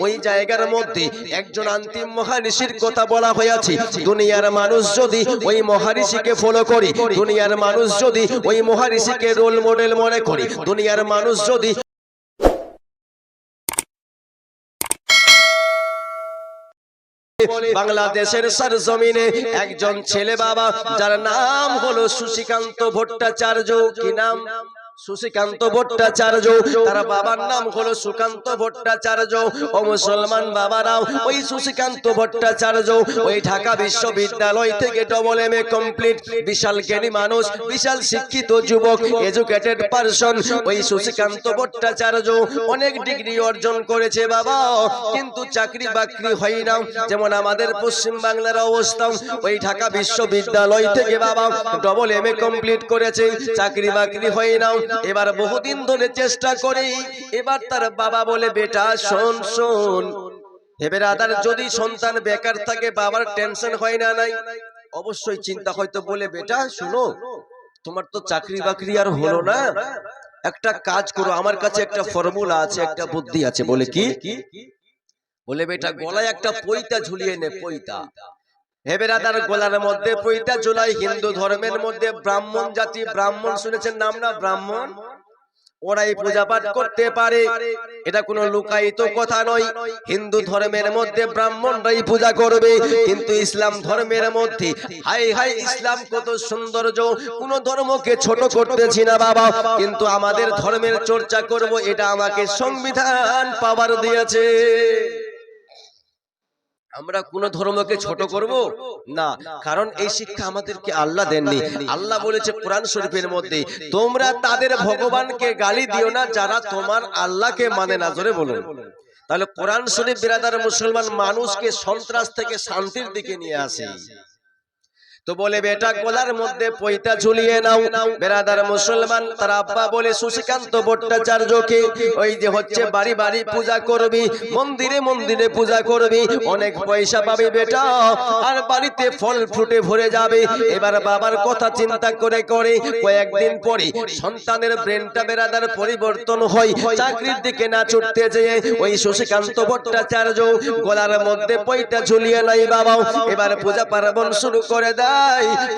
ওই জায়গার মধ্যে একজন অন্তিম মহারিষির কথা বলা হয়েছে। দুনিয়ার মানুষ যদি ওই মহারিষিকে ফলো করে, দুনিয়ার মানুষ যদি ওই মহারিষিকে রোল মডেল মনে করে, দুনিয়ার মানুষ যদি বাংলাদেশের সরজমিনে একজন ছেলে বাবা যার নাম হলো সুশিকান্ত ভট্টাচার্য। কি নাম? সুশিকান্ত ভট্টাচার্য তার বাবার নাম হলো সুকান্ত ভট্টাচার্য। ও মুসলমান বাবারাও ওই সুশিকান্ত ভট্টাচার্য। ওই ঢাকা বিশ্ববিদ্যালয় থেকে ডবল এম এ কমপ্লিট বিশাল জ্ঞানী মানুষ বিশাল শিক্ষিত যুবক এডুকেটেড পারসন ওই সুশিকান্ত ভট্টাচার্য। অনেক ডিগ্রি অর্জন করেছে বাবা কিন্তু চাকরি বাকরি হয় না। যেমন আমাদের পশ্চিম বাংলার অবস্থা ওই ঢাকা বিশ্ববিদ্যালয় থেকে বাবা ডবল এম এ কমপ্লিট করেছে চাকরি বাকরি হয় না এবার বহুদিন ধরে চেষ্টা করে এবার তার বাবা বলে বেটা শোন শোন এবার আদার যদি সন্তান বেকার থাকে বাবার টেনশন হয় না নাই? অবশ্যই চিন্তা হয়তো বলে বেটা শুনো তোমার তো চাকরি বাকরি আর হলো না। একটা কাজ করো আমার কাছে একটা ফর্মুলা আছে একটা বুদ্ধি আছে বলে কি? বলে বেটা গলায় একটা পইতা ঝুলিয়ে নে পইতা হে গোলার মধ্যে পইতা ঝুলাই হিন্দু ধর্মের মধ্যে ব্রাহ্মণ জাতি ব্রাহ্মণ শুনেছেন নাম না ব্রাহ্মণ? ওরাই পূজা পাঠ করতে পারে। এটা কোনো লুকায়িত কথা নয়। হিন্দু ধর্মের মধ্যে ব্রাহ্মণরাই পূজা করবে। কিন্তু ইসলাম ধর্মের মধ্যে হাই হাই ইসলাম কত সৌন্দর্য কোন ধর্মকে ছোট করতেছি না বাবা। কিন্তু আমাদের ধর্মের চর্চা করব। এটা আমাকে সংবিধান পাওয়ার দিয়েছে। আমরা কোন ধর্মকে ছোট করব? না। কারণ এই শিক্ষা আমাদেরকে আল্লাহ দেননি। আল্লাহ বলেছে কোরআন শরীফের মধ্যে তোমরা তাদের ভগবানকে গালি দিও না যারা তোমার আল্লাহকে মানে না জোরে বলুন। তাহলে কোরআন শরীফ বিরাদার মুসলমান মানুষকে সন্ত্রাস থেকে শান্তির দিকে নিয়ে আসে। তো বলে বেটা গলার মধ্যে পয়তা ঝুলিয়ে নাও। বেরাদার মুসলমান তার আব্বা বলে সুশিকান্ত ভট্টাচার্যকে ওই যে হচ্ছে বাড়ি বাড়ি পূজা করবি মন্দিরে মন্দিরে পূজা করবি অনেক পয়সা পাবি বেটা আর বাড়িতে ফল ফুটে ভরে যাবে। এবার বাবার কথা চিন্তা করে করে কয়েকদিন পরে সন্তানের ব্রেনটা বেরাদার পরিবর্তন হয়। চাকরির দিকে না ছুটতে যেয়ে ওই সুশিকান্ত ভট্টাচার্য গলার মধ্যে পয়টা ঝুলিয়ে নাই বাবা এবার পূজা পার্বণ শুরু করে দেয়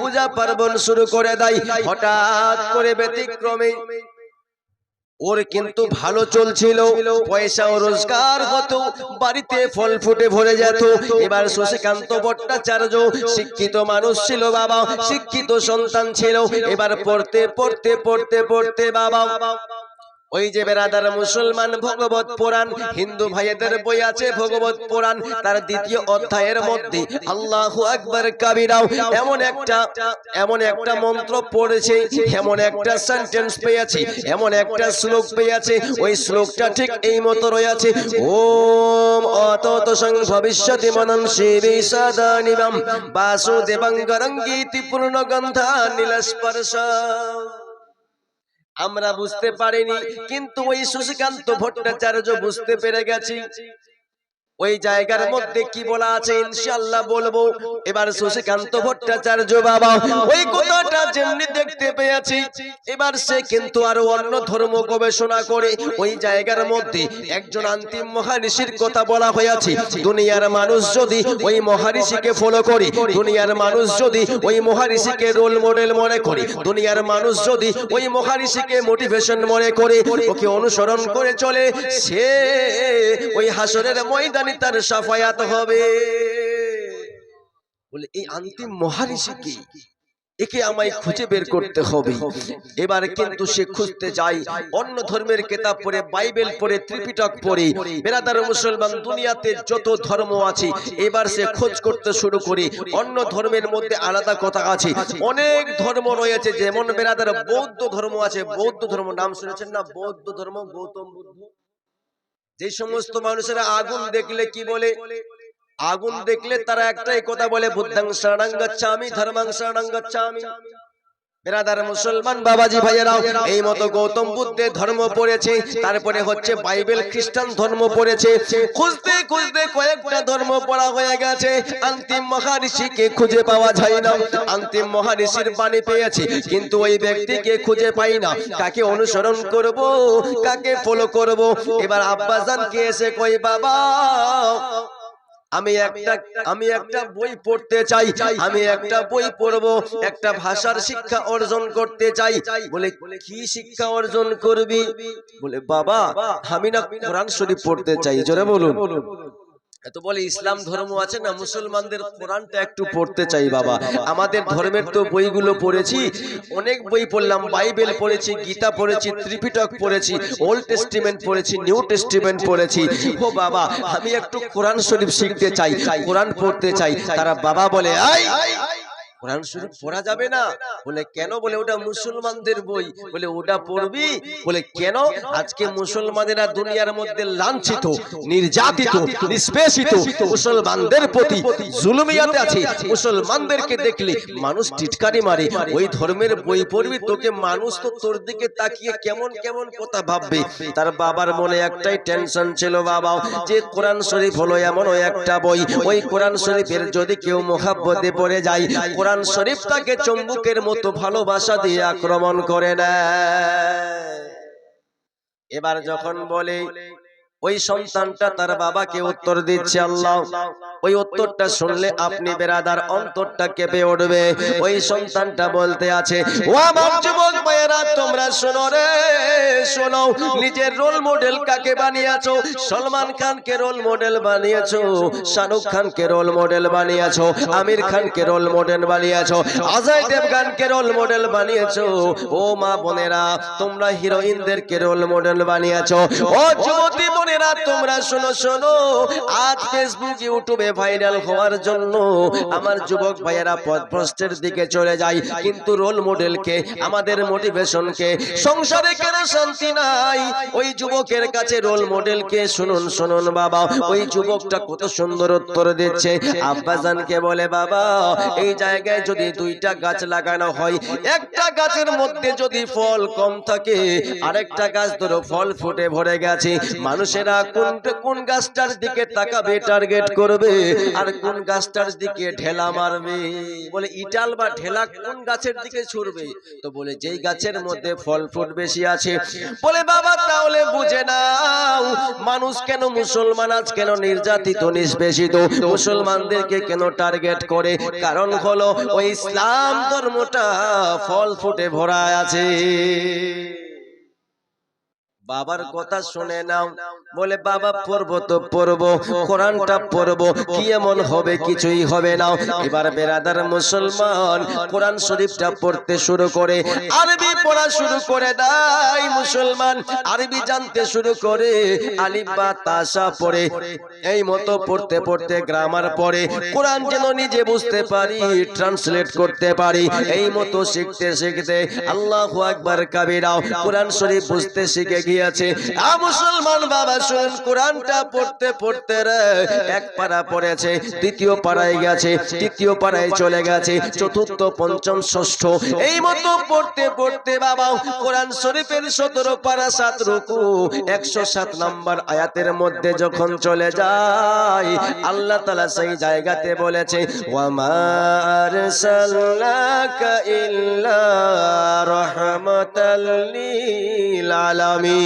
পূজা পার্বণ শুরু করে দেয়। হঠাৎ করে ব্যতিক্রমে। ওর কিন্তু ভালো চলছিল পয়সা ও রোজগার হতো, বাড়িতে ফল ফুটে ভরে যেত। এবার শশীকান্ত ভট্টাচার্য শিক্ষিত মানুষ ছিল বাবা, শিক্ষিত সন্তান ছিল। এবার পড়তে পড়তে পড়তে পড়তে বাবা। ওই যে বেরাদার মুসলমান ভগবত পুরাণ, হিন্দু ভাইয়েদের বই আছে ভগবত পুরাণ, তার দ্বিতীয় অধ্যায়ের মধ্যে, আল্লাহু আকবার কাবিরাও, এমন একটা এমন একটা মন্ত্র পড়েছে, এমন একটা সেন্টেন্স পেয়েছে, এমন একটা শ্লোক পেয়েছে, ওই শ্লোকটা ঠিক এই মতো রয়েছে, ওম অতত সং ভবিষ্যতি মনন শিবি গরঙ্গীতি পূর্ণ গন্ধা নীলস্পর্শ। আমরা বুঝতে পারিনি কিন্তু ওই সুশীকান্ত ভট্টাচার্য বুঝতে পেরে গেছি। ওই জায়গার মধ্যে কি বলা আছে ইনশাআল্লাহ বলব? এবার সুশীকান্ত ভট্টাচার্য বাবা ওই কথাটা যেমনি দেখতে পেয়েছি এবার সে কিন্তু আরও অন্য ধর্ম গবেষণা করে ওই জায়গার মধ্যে একজন অন্তিম মহারিষির কথা বলা হয়েছে দুনিয়ার মানুষ যদি ওই মহারিষিকে ফলো করে দুনিয়ার মানুষ যদি ওই মহারিষিকে রোল মডেল মনে করে দুনিয়ার মানুষ যদি ওই মহারিষিকে মোটিভেশন মনে করে ওকে অনুসরণ করে চলে সে ওই হাসরের ময়দানে তার সাফায়াত হবে। বলে, এই অন্তিম মহারিষি কি? একে আমায় খুঁজে বের করতে হবে। এবার কিন্তু সে খুঁজতে যায়, অন্য ধর্মের কেতাব পড়ে, বাইবেল পড়ে, ত্রিপিটক পড়ে, বেরাদার মুসলমান দুনিয়াতে যত ধর্ম আছে, এবার সে খোঁজ করতে শুরু করে, অন্য ধর্মের মধ্যে আলাদা কথা আছে। অনেক ধর্ম রয়েছে, যেমন বেরাদার বৌদ্ধ ধর্ম আছে। বৌদ্ধ ধর্ম, নাম শুনেছেন না? বৌদ্ধ ধর্ম, গৌতম বুদ্ধ। যে সমস্ত মানুষেরা আগুন দেখলে কি বলে? আগুন দেখলে তারা একটাই কথা বলে বুদ্ধাং শরণাঙ্গ চামি ধর্মাং শরণাঙ্গ গচ্ছামি বেরাদার মুসলমান বাবাজি ভাইয়েরাও, এই মতো গৌতম বুদ্ধের ধর্ম পড়েছে, তারপরে হচ্ছে বাইবেল খ্রিস্টান ধর্ম পড়েছে, খুঁজতে খুঁজতে কয়েকটা ধর্ম পড়া হয়ে গেছে অন্তিম মহারিষিকে খুঁজে পাওয়া যায় না অন্তিম মহারিষির বাণী পেয়েছে, কিন্তু ওই ব্যক্তিকে খুঁজে পাই না, কাকে অনুসরণ করব, কাকে ফলো করব, এবার আব্বাজান কে এসে কই বাবা আমি একটা আমি একটা বই পড়তে চাই, আমি একটা বই পড়ব, একটা ভাষার শিক্ষা অর্জন করতে চাই। বলে, কি শিক্ষা অর্জন করবি? বলে, বাবা, আমি না কোরআন শরীফ পড়তে চাই। জোরে বলুন। তো বলে ইসলাম ধর্ম আছে না মুসলমানদের কোরআনটা একটু পড়তে চাই বাবা। আমাদের ধর্মের তো বইগুলো পড়েছি অনেক বই পড়লাম বাইবেল পড়েছি গীতা পড়েছি ত্রিপিটক পড়েছি ওল্ড টেস্টিমেন্ট পড়েছি নিউ টেস্টিমেন্ট পড়েছি। ও বাবা আমি একটু কোরআন শরীফ শিখতে চাই কোরআন পড়তে চাই। তারা বাবা বলে আই কোরআন শরীফ পড়া যাবে না। বলে কেন? বলে ওটা মুসলমানদের বই। বলে ওটা পড়বি? বলে কেন? আজকে মুসলমানেরা দুনিয়ার মধ্যে লাঞ্ছিত নির্যাতিত নিষ্পেষিত মুসলমানদের প্রতি জুলুমিয়াতে আছে। মুসলমানদেরকে দেখলে মানুষ টিটকারি মারে। ওই ধর্মের বই পড়বি? তোকে মানুষ তো তোর দিকে তাকিয়ে কেমন কেমন কথা ভাববে? তার বাবার মনে একটাই টেনশন ছিল বাবা যে কোরআন শরীফ হলো এমন ওই একটা বই। ওই কোরআন শরীফের যদি কেউ মোহাব্বতে পড়ে যায় কোরআন শরীফ তাকে চম্বুকের মতো ভালোবাসা দিয়ে আক্রমণ করে নেয়। এবার যখন বলে ওই সন্তানটা তার বাবাকে উত্তর দিচ্ছে, আল্লাহ, ওই উত্তরটা শুনলে আপনি বেরাদার অন্তরটা কেঁপে উঠবে। ওই সন্তানটা বলতে আছে, ও আমার যুবক ভাইয়েরা, তোমরা শোনো রে, শোনো, নিজের রোল মডেল কাকে বানিয়েছো? সলমান খানকে রোল মডেল বানিয়েছো? শাহরুখ খানকে রোল মডেল বানিয়েছো? আমির খানকে রোল মডেল বানিয়েছো? অজয় দেবগানকে রোল মডেল বানিয়েছো? ও মা বোনেরা, তোমরা হিরোইনদেরকে রোল মডেল বানিয়েছো। ও যুবতী বোনেরা তোমরা শোনো শোনো। আজ ফেসবুক ইউটিউবে ভাইরাল হওয়ার জন্য আমার যুবক ভাইয়েরা পথভ্রষ্টের দিকে চলে যায়। কিন্তু রোল মডেলকে আমাদের মোটিভেশনকে সংসারে কেন শান্তি নাই? ওই যুবকের কাছে রোল মডেলকে শুনুন শুনুন বাবা, ওই যুবকটা কত সুন্দর উত্তর দিচ্ছে। আব্বাজানকে বলে, বাবা, এই জায়গায় যদি দুইটা গাছ লাগানো হয়, একটা গাছের মধ্যে যদি ফল কম থাকে, আরেকটা গাছ ধরো, ফল ফুটে ভরে গেছে মানুষেরা কোন কোন গাছটার দিকে তাকাবে টার্গেট করবে? আর কোন গাছটার দিকে ঢেলা মারবে? বলে ইটাল বা ঢেলা কোন গাছের দিকে ছুড়বে? তো বলে যেই গাছের মধ্যে ফল ফুট বেশি আছে। বলে বাবা তাহলে বুঝে নাও মানুষ কেন মুসলমান আজ কেন নির্যাতিত নিষ্পেষিত? মুসলমানদেরকে কেন টার্গেট করে? কারণ হলো ওই ইসলাম ধর্মটা ফল ফুটে ভরা আছে। বাবার কথা শুনে নাও। বলে বাবা পড়ব তো পড়ব কোরআনটা পড়ব। কি এমন হবে কিছুই হবে না। এবার বেরাদার মুসলমান কোরআন শরীফটা পড়তে শুরু করে। আরবি পড়া শুরু করে। দেয় মুসলমান। আরবি জানতে শুরু করে। আলিফ বা তাসা পড়ে। এই মতো পড়তে পড়তে গ্রামার পড়ে। কোরআন যেন নিজে বুঝতে পারি ট্রান্সলেট করতে পারি। এই মতো শিখতে শিখতে আল্লাহু আকবার কাবিরাও কোরআন শরীফ বুঝতে শিখে গিয়েছে আ মুসলমান বাবা শুন কোরআনটা পড়তে পড়তে এক পারা পড়েছে, দ্বিতীয় পাড়ায় গেছে, তৃতীয় পাড়ায় চলে গেছে, চতুর্থ, পঞ্চম, ষষ্ঠ। এই মতো পড়তে পড়তে বাবা কোরআন শরীফের সতেরো পারা সাত রুকু, একশো সাত নম্বর আয়াতের মধ্যে যখন চলে যায়, আল্লাহ তালা সেই জায়গাতে বলেছে ওয়ামার সাল্লাকা ইল্লা রহমাতাল আলামিন।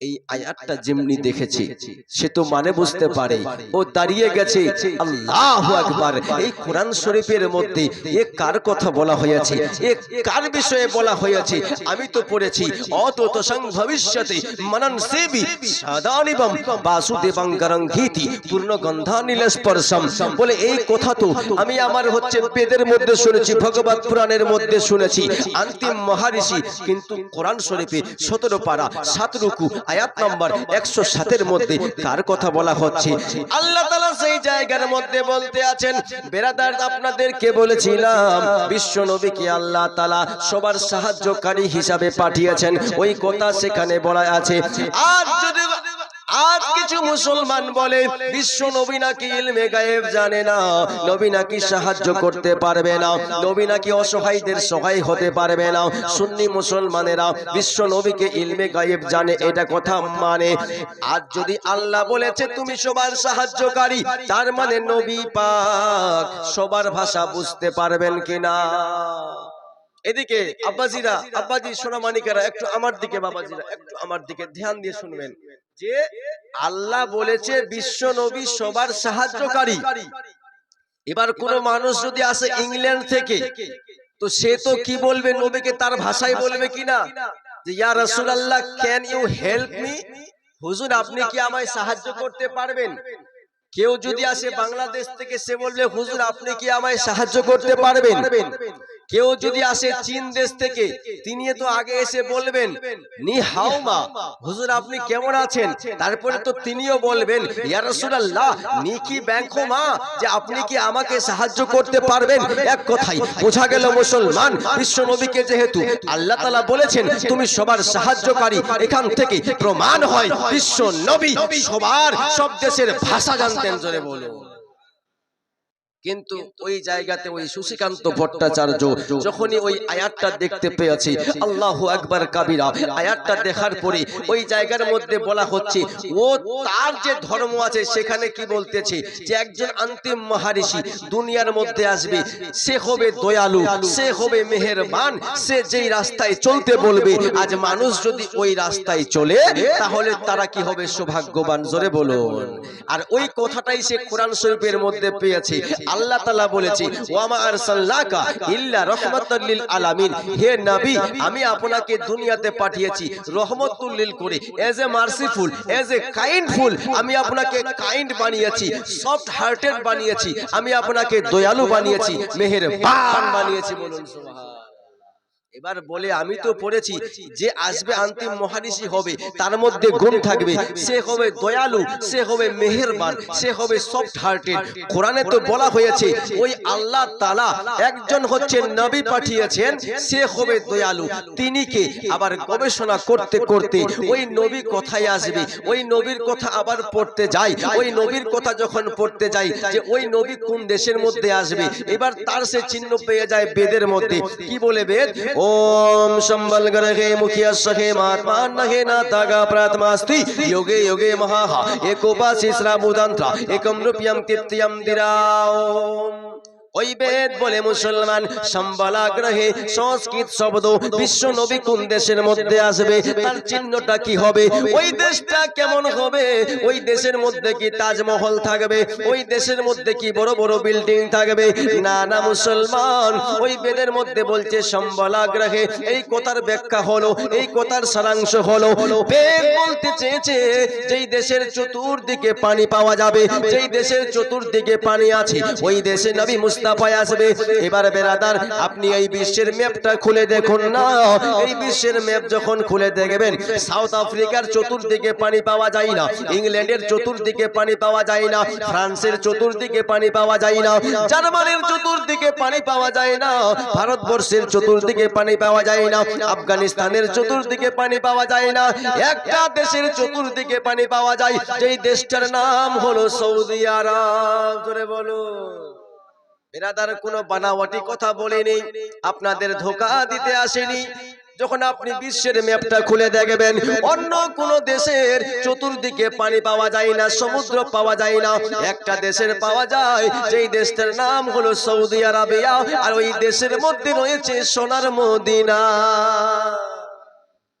এই আয়াতটা যেমনি দেখেছে সে তো মানে বুঝতে পারে। ও দাঁড়িয়ে গেছে আল্লাহু আকবার। এই কোরআন শরীফের মধ্যে এ কার কথা বলা হয়েছে? এ কার বিষয়ে বলা হয়েছে? আমি তো পড়েছি অতত সং ভবিষ্যতে মনন সেবি সাদানিবম বাসুদেবং গরং ঘীতি পূর্ণ গন্ধানিল স্পর্শম বলে এই কথা তো আমি আমার হচ্ছে বেদের মধ্যে শুনেছি ভগবত পুরাণের মধ্যে শুনেছি। অন্তিম মহারিষি কিন্তু কোরআন শরীফে সতেরো পারা সাত রুকু আয়াত নম্বর একশো সাতের মধ্যে কার কথা বলা হচ্ছে? আল্লাহ তালা সেই জায়গার মধ্যে বলতে আছেন, বেরাদার আপনাদেরকে বলেছিলাম, বিশ্ব নবীকে আল্লাহ তালা সবার সাহায্যকারী হিসাবে পাঠিয়েছেন। ওই কথা সেখানে বলা আছে। আর যদি আজ কিছু মুসলমান বলে বিশ্ব নবী নাকি ইলমে গায়েব জানে না। নবী নাকি সাহায্য করতে পারবে না। নবী নাকি অসহায়দের সহায় হতে পারবে না। সুন্নি মুসলমানেরা বিশ্ব নবীকে ইলমে গায়েব জানে এটা কথা মানে আজ যদি আল্লাহ বলেছে তুমি সবার সাহায্যকারী তার মানে নবী পাক সবার ভাষা বুঝতে পারবেন কিনা? এদিকে আব্বাজিরা আব্বাজি সোনামানিকেরা একটু আমার দিকে বাবাজিরা একটু আমার দিকে ধ্যান দিয়ে শুনবেন। যে আল্লাহ বলেছে বিশ্ব নবী সবার সাহায্যকারী। এবার কোন মানুষ যদি আসে ইংল্যান্ড থেকে তো সে তো কি বলবে নবীকে? তার ভাষায় বলবে কিনা? যে ইয়া রাসূলুল্লাহ ক্যান ইউ হেল্প মি হুজুর আপনি কি আমায় সাহায্য করতে পারবেন? কেউ যদি আসে বাংলাদেশ থেকে সে বলবে হুজুর আপনি কি আমায় সাহায্য করতে পারবেন? কেউ যদি আসে চীন দেশ থেকে তিনি তো আগে এসে বলবেন নি হাও মা হুজুর আপনি কেমন আছেন? তারপরে তো তিনিও বলবেন ইয়া রাসূলুল্লাহ নি কি ব্যাংকো মা যে আপনি কি আমাকে সাহায্য করতে পারবেন? এক কথাই বোঝা গেল মুসলমান বিশ্ব নবীকে যেহেতু আল্লাহ তাআলা বলেছেন তুমি সবার সাহায্যকারী এখান থেকে প্রমাণ হয় বিশ্ব নবী সবার সব দেশের ভাষা জানতেন জোরে বলো কিন্তু ওই জায়গাতে ওই সুশীকান্ত ভট্টাচার্য যখনই ওই আয়াতটা দেখতে পেয়েছি আল্লাহু আকবার কাবিরা আয়াতটা দেখার পরে ওই জায়গার মধ্যে বলা হচ্ছে ও তার যে ধর্ম আছে সেখানে কি বলতেছে যে একজন অন্তিম মহারিষি দুনিয়ার মধ্যে আসবে সে হবে দয়ালু সে হবে মেহেরবান সে যেই রাস্তায় চলতে বলবে আজ মানুষ যদি ওই রাস্তায় চলে তাহলে তারা কি হবে সৌভাগ্যবান? জোরে বলুন। আর ওই কথাটাই সে কোরআন শরীফের মধ্যে পেয়েছে আল্লাহ তাআলা বলেছে ওয়ামা আরসালনাকা ইল্লা রাহমাতাল লিল আলামিন। হে নবী আমি আপনাকে দুনিয়াতে পাঠিয়েছি রহমতুল লিল করে। As a merciful as a kindful আমি আপনাকে কাইন্ড বানিয়েছি সফট হার্টেড বানিয়েছি আমি আপনাকে দয়ালু বানিয়েছি মেহের বানিয়েছি বলুন সুবহান। এবার বলে আমি তো পড়েছি যে আসবে অন্তিম মহারিষি হবে তার মধ্যে গুণ থাকবে। সে হবে দয়ালু সে হবে মেহেরবান সে হবে সফট হার্টেড কোরআনে তো বলা হয়েছে ওই আল্লাহ তালা একজন হচ্ছে নবী পাঠিয়েছেন সে হবে দয়ালু। তিনি কে? আবার গবেষণা করতে করতে ওই নবী কথায় আসবে। ওই নবীর কথা আবার পড়তে যাই ওই নবীর কথা যখন পড়তে যাই যে ওই নবী কোন দেশের মধ্যে আসবে? এবার তার সে চিহ্ন পেয়ে যায় বেদের মধ্যে কি বলে বেদ ओम संबल ग्रहे मुखिया सखे महात्मा, नहे ना तागा प्रातमास्ति, योगे योगे महाहा एकोपासि श्राबुदंत्र एकम रूप्यम दिरा दिराओ ওই বেদ বলে মুসলমান সম্বলাগ্রহে সংস্কৃত শব্দ বিশ্ব নবী কোন দেশের মধ্যে আসবে, তার চিহ্নটা কি হবে? ওই দেশটা কেমন হবে? ওই দেশের মধ্যে কি তাজমহল থাকবে? ওই দেশের মধ্যে কি বড় বড় বিল্ডিং থাকবে? না না মুসলমান, ওই বেদের মধ্যে বলছে সম্বলাগ্রহে এই কথার ব্যাখ্যা হলো, এই কথার সারাংশ হলো, বেদ বলতে চেয়েছে যেই দেশের চতুর্দিকে পানি পাওয়া যাবে, যেই দেশের চতুর্দিকে পানি আছে, ওই দেশে নবী মুস্তাফায় আসবে। এবার বেরাদার, আপনি এই বিশ্বের ম্যাপটা খুলে দেখুন না। এই বিশ্বের ম্যাপ যখন খুলে দেখবেন, সাউথ আফ্রিকার চতুর্দিকে পানি পাওয়া যায় না। ইংল্যান্ডের চতুর্দিকে পানি পাওয়া যায় না। ফ্রান্সের চতুর্দিকে পানি পাওয়া যায় না। জার্মানির চতুর্দিকে পানি পাওয়া যায় না। ভারতবর্ষের চতুর্দিকে পানি পাওয়া যায় না। আফগানিস্তানের চতুর্দিকে পানি পাওয়া যায় না। একটা দেশের চতুর্দিকে পানি পাওয়া যায়। যেই দেশটার নাম হলো সৌদি আরব। ধরে বলো বেরাদার কোনো বানাওয়াটি কথা বলেনি। আপনাদের ধোকা দিতে আসেনি। যখন আপনি বিশ্বের ম্যাপটা খুলে দেখবেন অন্য কোন দেশের চতুর্দিকে পানি পাওয়া যায় না সমুদ্র পাওয়া যায় না। একটা দেশের পাওয়া যায় যেই দেশটার নাম হলো সৌদি আরবিয়া আর ওই দেশের মধ্যে রয়েছে সোনার মদিনা।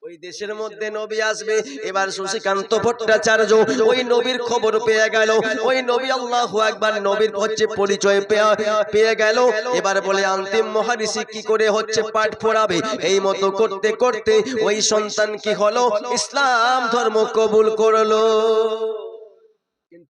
ওই দেশের মধ্যে নবী আসবে এবার শশীকান্ত ভট্টাচার্য ওই নবীর খবর পেয়ে গেল ওই নবী আল্লাহ একবার নবীর হচ্ছে পরিচয় পেয়ে- পেয়ে গেল এবার বলে অন্তিম মহারিষি কি করে হচ্ছে পাঠ পড়াবে? এই মতো করতে করতে ওই সন্তান কি হলো? ইসলাম ধর্ম কবুল করল।